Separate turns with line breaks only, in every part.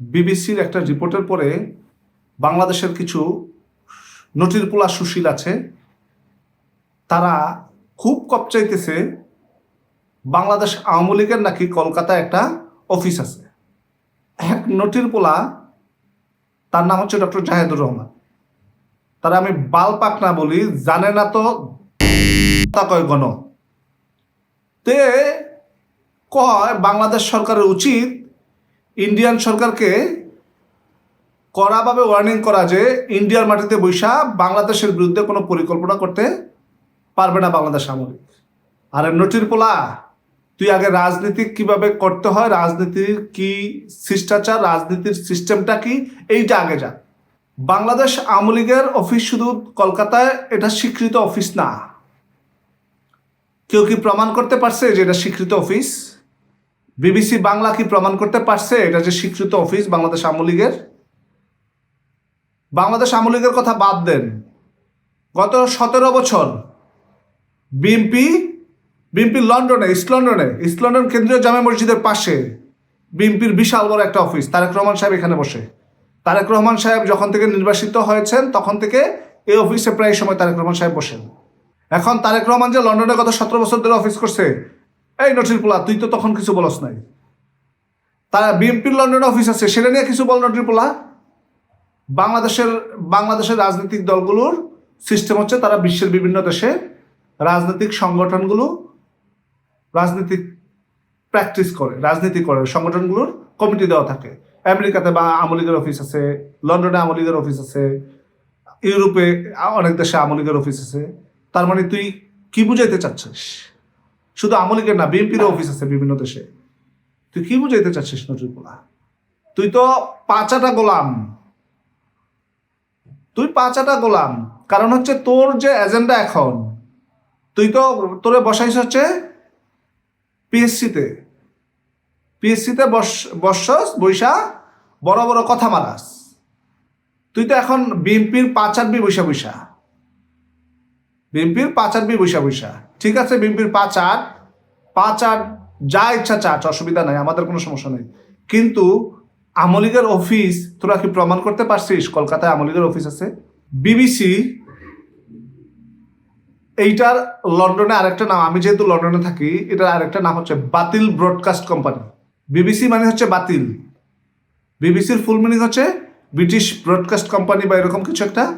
বিবিসির একটা রিপোর্টের পরে বাংলাদেশের কিছু নটির পোলা সুশীল আছে, তারা খুব কপ চাইতেছে বাংলাদেশ আওয়ামী লীগের নাকি কলকাতায় একটা অফিস আছে। এক নটির পোলা তার নাম হচ্ছে ডক্টর জাহেদুর রহমান। তারা আমি বাল পাক না বলি, জানে না তো তা কয় গণ। তে কয়, বাংলাদেশ সরকারের উচিত ইন্ডিয়ান সরকারকে কড়াভাবে ওয়ার্নিং করা যে ইন্ডিয়ার মাটিতে বৈশা বাংলাদেশের বিরুদ্ধে কোনো পরিকল্পনা করতে পারবে না বাংলাদেশ সামরিক আর নটির পোলা, তুই আগে রাজনীতি কীভাবে করতে হয়, রাজনীতির কি শিষ্টাচার, রাজনীতির সিস্টেমটা কি, এইটা আগে যা। বাংলাদেশ আওয়ামী লীগের অফিস শুধু কলকাতায়, এটা স্বীকৃত অফিস না। কেউ কি প্রমাণ করতে পারছে যে এটা স্বীকৃত অফিস বিবিসি বাংলা কি প্রমাণ করতে পারছে? এটা যে স্বীকৃত অফিস বাংলাদেশ আওয়ামী লীগের? বাংলাদেশ আওয়ামী লীগের কথা বাদ দেন। গত সতেরো বছর বিএনপি বিএনপি লন্ডনে, ইস্ট লন্ডনে, ইস্ট লন্ডন কেন্দ্রীয় জামে মসজিদের পাশে বিএনপির বিশাল বড় একটা অফিস, তারেক রহমান সাহেব এখানে বসে। তারেক রহমান সাহেব যখন থেকে নির্বাসিত হয়েছেন, তখন থেকে এই অফিসে প্রায় সময় তারেক রহমান সাহেব বসেন। এখন তারেক রহমান যে লন্ডনে গত সতেরো বছর ধরে অফিস করছে এই নটির পোলা, তুই তো তখন কিছু বলস নাই। তারা বিএনপির লন্ডনে অফিস আছে, সেটা নিয়ে কিছু বল নটির পোলা। বাংলাদেশের বাংলাদেশের রাজনৈতিক দলগুলোর সিস্টেম হচ্ছে তারা বিশ্বের বিভিন্ন দেশে রাজনৈতিক সংগঠনগুলো রাজনৈতিক প্র্যাকটিস করে, রাজনীতি করে, সংগঠনগুলোর কমিটি দেওয়া থাকে। আমেরিকাতে বা আমলিগের অফিস আছে, লন্ডনে আমলিগের অফিস আছে, ইউরোপে অনেক দেশে আমলিগের অফিস আছে। তার মানে তুই কি বুঝাইতে চাচ্ছিস? শুধু আমলিগের না, বিএনপির অফিস আছে বিভিন্ন দেশে। তুই কি বুঝাইতে চাচ্ছিস নজরুল্লাহ তুই তো পাঁচাটা গোলাম। তুই পাঁচাটা গোলাম। কারণ হচ্ছে তোর যে এজেন্ডা এখন, তুই তো তোরে বসাইস হচ্ছে পিএসসিতে পিএসসিতে বস, বসছস বৈশা বড় বড় কথা মারাস। তুই তো এখন বিএনপির পাঁচারবি বৈশা বৈশা বিএনপির পাঁচারবি বৈশা বৈশা। ঠিক আছে, বিএনপির পাঁচ আট পাঁচ আট, যা ইচ্ছা চাচ, অসুবিধা নাই, আমাদের কোনো সমস্যা নেই। কিন্তু আমলিগের অফিস, তোরা কি প্রমাণ করতে পারছিস? কলকাতায় আমলিগের অফিস আছে। বিবিসি, এইটার লন্ডনে আরেকটা নাম, আমি যেহেতু লন্ডনে থাকি, এটার আরেকটা নাম হচ্ছে বাতিল ব্রডকাস্ট কোম্পানি। বিবিসি মানে হচ্ছে বাতিল। বিবিসির ফুল মিনিং হচ্ছে ব্রিটিশ ব্রডকাস্ট কোম্পানি বা এরকম কিছু একটা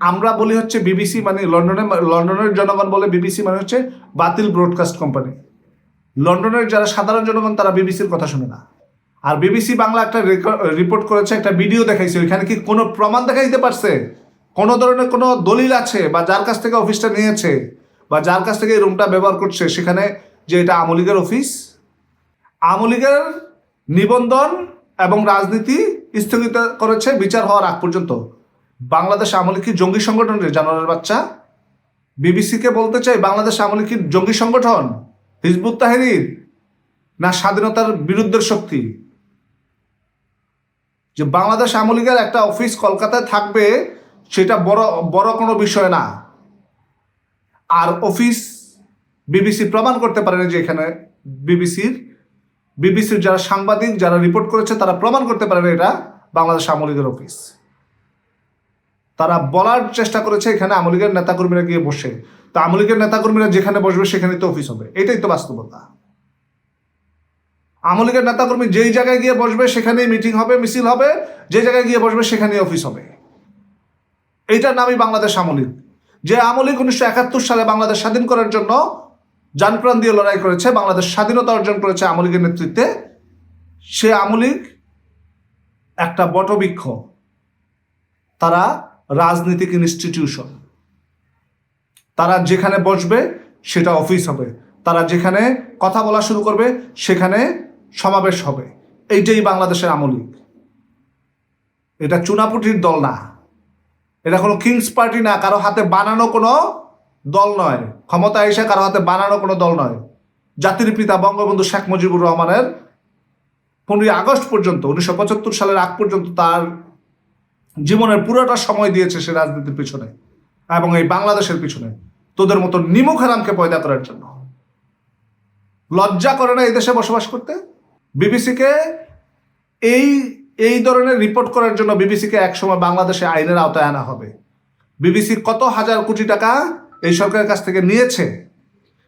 আমরা বলি হচ্ছে বিবিসি মানে লন্ডনে লন্ডনের জনগণ বলে বিবিসি মানে হচ্ছে বাতিল ব্রডকাস্ট কোম্পানি লন্ডনের যারা সাধারণ জনগণ, তারা বিবিসির কথা শুনে না। আর বিবিসি বাংলা একটা রিপোর্ট করেছে, একটা ভিডিও দেখাইছে, ওইখানে কি কোনো প্রমাণ দেখাইতে পারছে? কোনো ধরনের কোনো দলিল আছে বা যার কাছ থেকে অফিসটা নিয়েছে বা যার কাছ থেকে এই রুমটা ব্যবহার করছে? সেখানে যে এটা আমলিগের অফিস আমলিগের নিবন্ধন এবং রাজনীতি স্থগিত করেছে বিচার হওয়ার আগ পর্যন্ত। বাংলাদেশ আমলি কি জঙ্গি সংগঠন রে, জানোয়ারের বাচ্চা। বিবিসিকে বলতে চাই, বাংলাদেশ আমলি কি জঙ্গি সংগঠন, হিজবুত তাহেরির না স্বাধীনতার বিরুদ্ধের শক্তি? যে বাংলাদেশ আমলিগের একটা অফিস কলকাতায় থাকবে, সেটা বড় বড় কোনো বিষয় না। আর অফিস বিবিসি প্রমাণ করতে পারে না যে এখানে বিবিসির বিবিসির যারা সাংবাদিক, যারা রিপোর্ট করেছে, তারা প্রমাণ করতে পারে না এটা বাংলাদেশ আমলিগের অফিস। তারা বলার চেষ্টা করেছে এখানে আমলিগের নেতাকর্মীরা গিয়ে বসে। তো আমলিগের নেতাকর্মীরা যেখানে বসবে সেখানে তো অফিস হবে। এটাই তো বাস্তবতা। আমলিগের নেতাকর্মী যেই জায়গায় গিয়ে বসবে সেখানেই মিটিং হবে, মিছিল হবে, যে জায়গায় গিয়ে বসবে সেখানেই অফিস হবে। এইটার নামই বাংলাদেশ আমলিগ। যে আমলিগ উনিশশো একাত্তর সালে বাংলাদেশ স্বাধীন করার জন্য যানপ্রাণ দিয়ে লড়াই করেছে, বাংলাদেশ স্বাধীনতা অর্জন করেছে আমলিগের নেতৃত্বে, সে আমলিগ একটা বটবৃক্ষ। তারা রাজনীতিক ইনস্টিটিউশন তারা যেখানে বসবে, সেটা অফিস হবে। তারা যেখানে কথা বলা শুরু করবে, সেখানে সমাবেশ হবে। এইটাই বাংলাদেশের আমলিক এটা চুনাপুটির দল না। এটা কোনো কিংস পার্টি না, কারও হাতে বানানো কোনো দল নয়। ক্ষমতা এসে কারও হাতে বানানো কোনো দল নয়। জাতির পিতা বঙ্গবন্ধু শেখ মুজিবুর রহমানের পনেরোই আগস্ট পর্যন্ত, উনিশশো পঁচাত্তর সালের আগ পর্যন্ত তার জীবনের পুরোটা সময় দিয়েছে সে রাজনীতির পিছনে এবং এই বাংলাদেশের পিছনে। তোদের মতো নিমুখ হারামকে পয়দা করার জন্য। লজ্জা করে না এই দেশে বসবাস করতে? বিবিসিকে এই এই ধরনের রিপোর্ট করার জন্য বিবিসিকে একসময় বাংলাদেশে আইনের আওতায় আনা হবে। বিবিসি কত হাজার কোটি টাকা এই সরকারের কাছ থেকে নিয়েছে?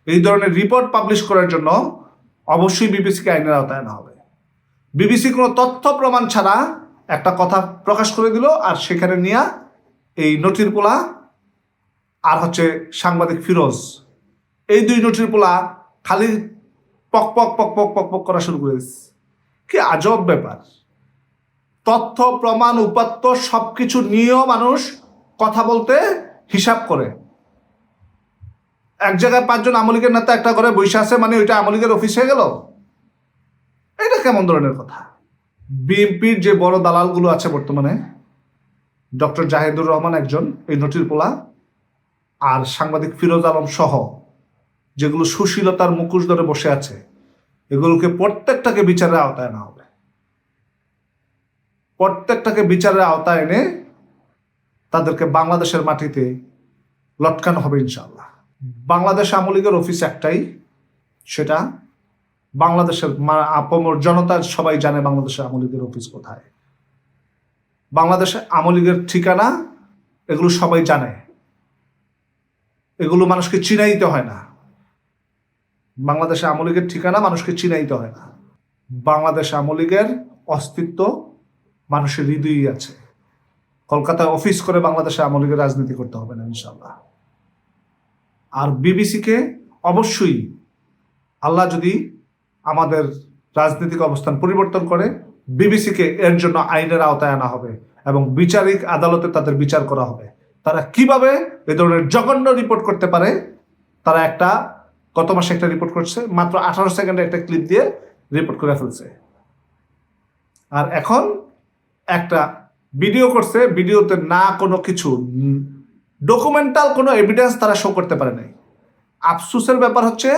এই ধরনের রিপোর্ট পাবলিশ করার জন্য অবশ্যই বিবিসিকে আইনের আওতায় আনা হবে। বিবিসি কোনো তথ্য প্রমাণ ছাড়া একটা কথা প্রকাশ করে দিল আর সেখানে নিয়ে এই নটির পোলা আর হচ্ছে সাংবাদিক ফিরোজ। এই দুই নটির পোলা খালি পক পক পক পক পক পক করা শুরু করেছে কি আজব ব্যাপার। তথ্য, প্রমাণ, উপাত্ত সবকিছু নিয়েও মানুষ কথা বলতে হিসাব করে। এক জায়গায় পাঁচজন আমলিকের নেতা একটা করে বৈশা আছে মানে ওইটা আমলিকের অফিস গেল? এটা কেমন ধরনের কথা? বিএনপির যে বড় দালালগুলো আছে বর্তমানে, ডক্টর জাহিদুর রহমান একজন, এই নটির পোলা, আর সাংবাদিক ফিরোজ আলম সহ, যেগুলো সুশীলতার মুখোশ ধরে বসে আছে, এগুলোকে প্রত্যেকটাকে বিচারের আওতায় আনা হবে। প্রত্যেকটাকে বিচারের আওতায় এনে তাদেরকে বাংলাদেশের মাটিতে লটকানো হবে ইনশাল্লাহ বাংলাদেশ আমলিগের অফিস একটাই, সেটা বাংলাদেশের আপামর জনতা সবাই জানে বাংলাদেশের আমলিগের অফিস কোথায়। বাংলাদেশে আমলিগের ঠিকানা এগুলো সবাই জানে। এগুলো মানুষকে চিনাইতে হয় না। বাংলাদেশে আমলিগের ঠিকানা মানুষকে চিনাইতে হয় না। বাংলাদেশ আমলিগের অস্তিত্ব মানুষের হৃদয়ই আছে। কলকাতায় অফিস করে বাংলাদেশে আমলিগের রাজনীতি করতে হবে না ইনশাল্লাহ আর বিবিসিকে অবশ্যই আল্লাহ যদি আমাদের রাজনৈতিক অবস্থান পরিবর্তন করে, বিবিসিকে এর জন্য আইনের আওতায় আনা হবে এবং বিচারিক আদালতে তাদের বিচার করা হবে। তারা কীভাবে এ ধরনের জঘন্য রিপোর্ট করতে পারে? তারা একটা, গত মাসে একটা রিপোর্ট করছে, মাত্র আঠারো সেকেন্ডে একটা ক্লিপ দিয়ে রিপোর্ট করে ফেলছে। আর এখন একটা ভিডিও করছে ভিডিওতে না কোনো কিছু ডকুমেন্টাল কোনো এভিডেন্স তারা শো করতে পারে নাই। আফসোসের ব্যাপার হচ্ছে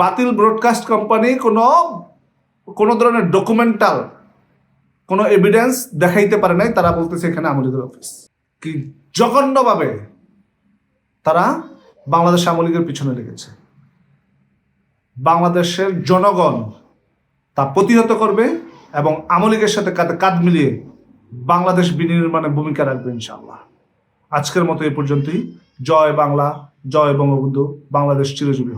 বাতিল ব্রডকাস্ট কোম্পানি কোনো কোনো ধরনের ডকুমেন্টাল কোনো এভিডেন্স দেখাইতে পারে নাই, তারা বলতেছে এখানে আমলিগের অফিস কি জঘন্যভাবে তারা বাংলাদেশ আমলিগের পিছনে লেগেছে। বাংলাদেশের জনগণ তা প্রতিহত করবে এবং আমলিগের সাথে কাঁধে কাঁধ মিলিয়ে বাংলাদেশ বিনির্মাণে ভূমিকা রাখবে ইনশাআল্লাহ। আজকের মতো এই পর্যন্তই। জয় বাংলা, জয় বঙ্গবন্ধু, বাংলাদেশ চিরজীবী।